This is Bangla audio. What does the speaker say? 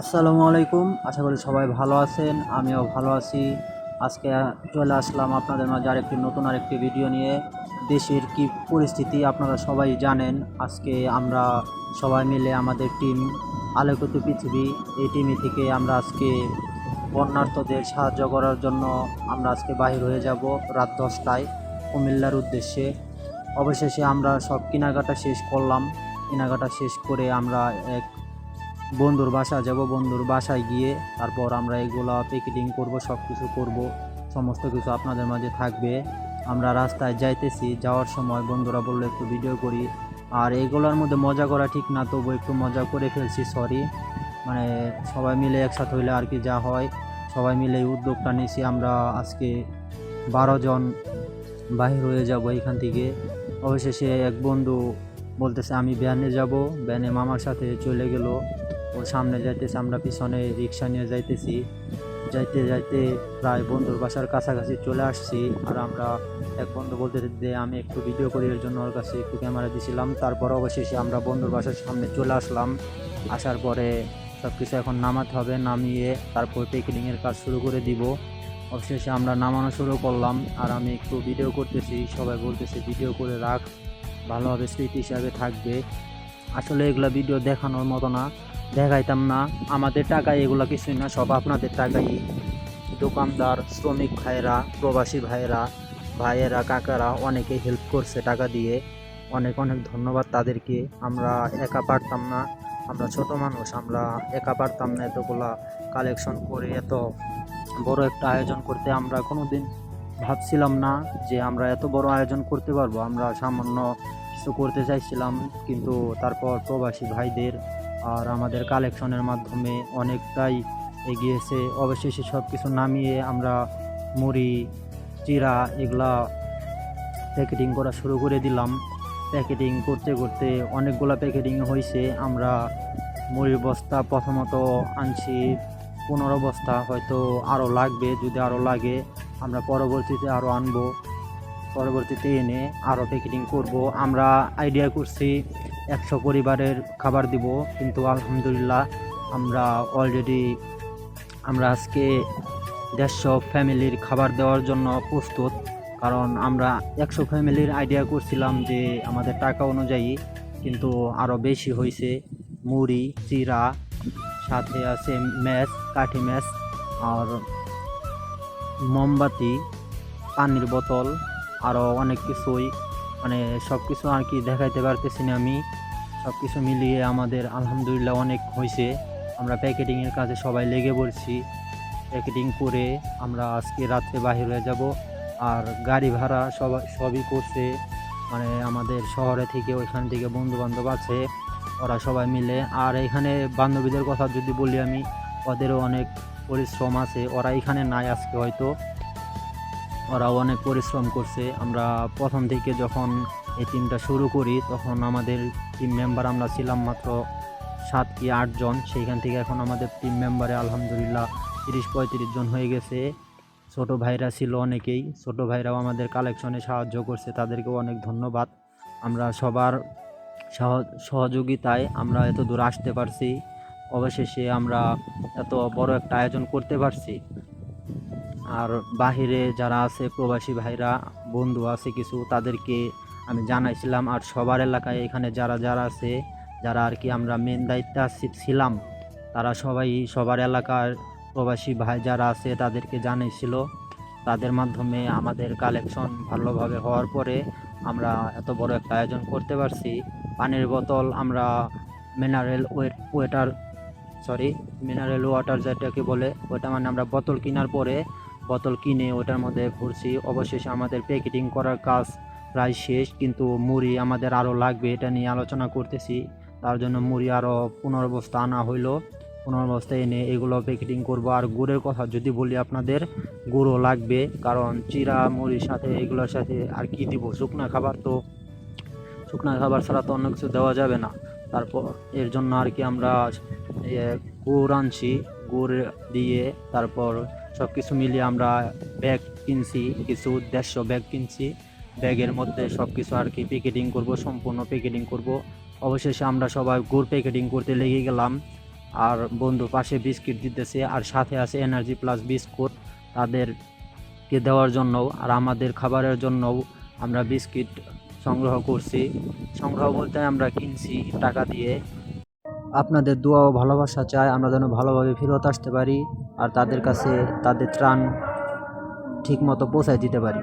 আসসালামু আলাইকুম। আশা করি সবাই ভালো আছেন, আমিও ভালো আছি। আজকে চলে আসলাম আপনাদের মাঝে আরেকটি নতুন আরেকটি ভিডিও নিয়ে। দেশের কি পরিস্থিতি আপনারা সবাই জানেন। আজকে আমরা সবাই মিলে আমাদের টিম আলোকিত পৃথিবী, এই টিমে থেকে আমরা আজকে বন্যার্থদের সাহায্য করার জন্য আমরা আজকে বাহির হয়ে যাব রাত দশটায় কুমিল্লার উদ্দেশ্যে। অবশেষে আমরা সব কেনাকাটা শেষ করলাম। কেনাকাটা শেষ করে আমরা এক বন্ধুর বাসা যাব, বন্ধুর বাসায় গিয়ে তারপর আমরা এগুলো প্যাকেটিং করব সব কিছু করব, সমস্ত কিছু আপনাদের মাঝে থাকবে। আমরা রাস্তায় যাইতেছি, যাওয়ার সময় বন্ধুরা বলল একটু ভিডিও করি। আর এগুলোর মধ্যে মজা করা ঠিক না, তবু একটু মজা করে ফেলছি সরি মানে সবাই মিলে একসাথে হইলে আর কি যা হয়। সবাই মিলে উদ্যোগটা নিয়েছি, আমরা আজকে বারো জন বাহির হয়ে যাব এখান থেকে। অবশেষে এক বন্ধু বলতেছে, আমি ভ্যানে যাব। ভ্যানে মামার সাথে চলে গেল। ওর সামনে যাইতেছে, আমরা পিছনে রিক্সা নিয়ে যাইতেছি। যাইতে যাইতে প্রায় বন্ধুর বাসার কাছাকাছি চলে আসছি আর আমরা এক বন্ধু বলতে যে আমি একটু ভিডিও করি এর জন্য ওর কাছে একটু ক্যামেরা দিছিলাম। তারপর অবশেষে আমরা বন্ধুর বাসার সামনে চলে আসলাম। আসার পরে সব কিছু এখন নামাতে হবে, নামিয়ে তারপর টেকিলিংয়ের কাজ শুরু করে দিব। অবশেষে আমরা নামানো শুরু করলাম আর আমি একটু ভিডিও করতেছি, সবাই বলতেছে ভিডিও করে রাখ, ভালোভাবে স্মৃতি হিসাবে থাকবে। আসলে এগুলো ভিডিও দেখানোর মতো না। দেখাইতাম না। আমাদের টাকায় এগুলো কিছুই না, সব আপনাদের টাকাই। দোকানদার, শ্রমিক ভাইয়েরা, প্রবাসী ভাইয়েরা ভাইয়েরা, কাকারা অনেকে হেল্প করছে টাকা দিয়ে। অনেক অনেক ধন্যবাদ তাদেরকে। আমরা একা পারতাম না। আমরা ছোট মানুষ, আমরা একা পারতাম না এতগুলা কালেকশন করে, এত বড় একটা আয়োজন করতে। আমরা কোনো দিন ভাবছিলাম না যে আমরা এত বড় আয়োজন করতে পারব। আমরা সামান্য কিছু করতে চাইছিলাম, কিন্তু তারপর প্রবাসী ভাইদের আর আমাদের কালেকশনের মাধ্যমে অনেকটাই এগিয়েছে। অবশেষে সব কিছু নামিয়ে আমরা মুড়ি, চিরা এগুলা প্যাকেটিং করা শুরু করে দিলাম। প্যাকেটিং করতে করতে অনেকগুলা প্যাকেটিং হয়েছে আমরা মুড়ির বস্তা প্রথমত আনছি, পনেরো বস্তা, হয়তো আরও লাগবে, যদি আরও লাগে, আমরা পরবর্তীতে আরও আনব। পরবর্তীতে এনে আরও প্যাকেটিং করব। আমরা আইডিয়া করছি একশো পরিবারের খাবার দিব, কিন্তু আলহামদুলিল্লাহ আমরা অলরেডি আমরা আজকে দেড়শো ফ্যামিলির খাবার দেওয়ার জন্য প্রস্তুত। কারণ আমরা একশো ফ্যামিলির আইডিয়া করছিলাম যে আমাদের টাকা অনুযায়ী কিন্তু আরও বেশি হয়েছে। মুড়ি, চিরা, সাথে আছে ম্যাচ কাঠি ম্যাচ আর মোমবাতি, পানির বোতল আরও অনেক কিছুই। মানে সব কিছু আর কি দেখাইতে পারতেছি না আমি। সব কিছু মিলিয়ে আমাদের আলহামদুলিল্লাহ অনেক হয়েছে। আমরা প্যাকেটিংয়ের কাজে সবাই লেগে পড়ছি। প্যাকেটিং করে আমরা আজকে রাত্রে বাহির হয়ে যাব। আর গাড়ি ভাড়া সব, সবই করছে। মানে আমাদের শহরে থেকে ওইখান থেকে বন্ধু বান্ধব আছে। ওরা সবাই মিলে। আর এখানে বান্ধবীদের কথা যদি বলি আমি, ওদেরও অনেক পরিশ্রম আছে। ওরা এখানে নাই আজকে হয়তো। ওরাও অনেক পরিশ্রম করছে। আমরা প্রথম থেকে যখন এই টিমটা শুরু করি, তখন আমাদের টিম মেম্বার আমরা ছিলাম মাত্র সাত কি আটজন সেইখান থেকে এখন আমাদের টিম মেম্বারে আলহামদুলিল্লাহ তিরিশ পঁয়ত্রিশ জন হয়ে গেছে। ছোট ভাইরা ছিল অনেকেই। ছোট ভাইরাও আমাদের কালেকশনে সাহায্য করছে। তাদেরকেও অনেক ধন্যবাদ। আমরা সবার সহ- সহযোগিতায় আমরা এত দূর আসতে পারছি। অবশেষে আমরা এত বড় একটা আয়োজন করতে পারছি। আর বাহিরে যারা আছে প্রবাসী ভাইরা, বন্ধু আছে কিছু, তাদেরকে আমি জানাইছিলাম আর সবার এলাকায় এখানে যারা যারা আছে, যারা আর কি আমরা মেন দায়িত্বে ছিলাম, তারা সবাই সবার এলাকার প্রবাসী ভাই যারা আছে তাদেরকে জানাইছিল। তাদের মাধ্যমে আমাদের কালেকশন ভালোভাবে হওয়ার পরে আমরা এত বড় একটা আয়োজন করতে পারছি। পানির বোতল আমরা mineral waiter sorry mineral water যেটাকে বলে, ওটা মানে আমরা বোতল কেনার পরে বোতল কিনে ওটার মধ্যে ভরছি অবশেষে আমাদের প্যাকেটিং করার কাজ প্রায় শেষ, কিন্তু মুড়ি আমাদের আরও লাগবে এটা নিয়ে আলোচনা করতেছি। তার জন্য মুড়ি আরও পনেরো বস্তা আনা হইল। পনেরো এনে এগুলো প্যাকেটিং করব। আর গুড়ের কথা যদি বলি আপনাদের গুঁড়ো লাগবে, কারণ চিরা, মুড়ির সাথে এগুলোর সাথে আর কি দিব? শুকনা খাবার তো, শুকনা খাবার ছাড়া তো অন্য কিছু দেওয়া যাবে না। তারপর এর জন্য আর কি আমরা গুড় আনছি, গুড় দিয়ে তারপর সব কিছু মিলিয়ে আমরা ব্যাগ কিনছি, কিছু দেড়শো ব্যাগ কিনছি। ব্যাগের মধ্যে সব কিছু আর কি প্যাকেটিং করব, সম্পূর্ণ প্যাকেটিং করব। অবশেষে আমরা সবাই গুড় প্যাকেটিং করতে লেগে গেলাম। আর বন্ধু পাশে বিস্কিট দিতেছে, আর সাথে আছে এনার্জি প্লাস বিস্কুট। তাদেরকে দেওয়ার জন্য আর আমাদের খাবারের জন্যও আমরা বিস্কিট সংগ্রহ করছি। সংগ্রহ বলতে আমরা কিনছি টাকা দিয়ে। আপনাদের দোয়া ও ভালোবাসা চাই, আমরা যেন ভালোভাবে ফেরত আসতে পারি। আর তাদের কাছে তাদের ত্রাণ ঠিকমতো পৌঁছায় দিতে পারি।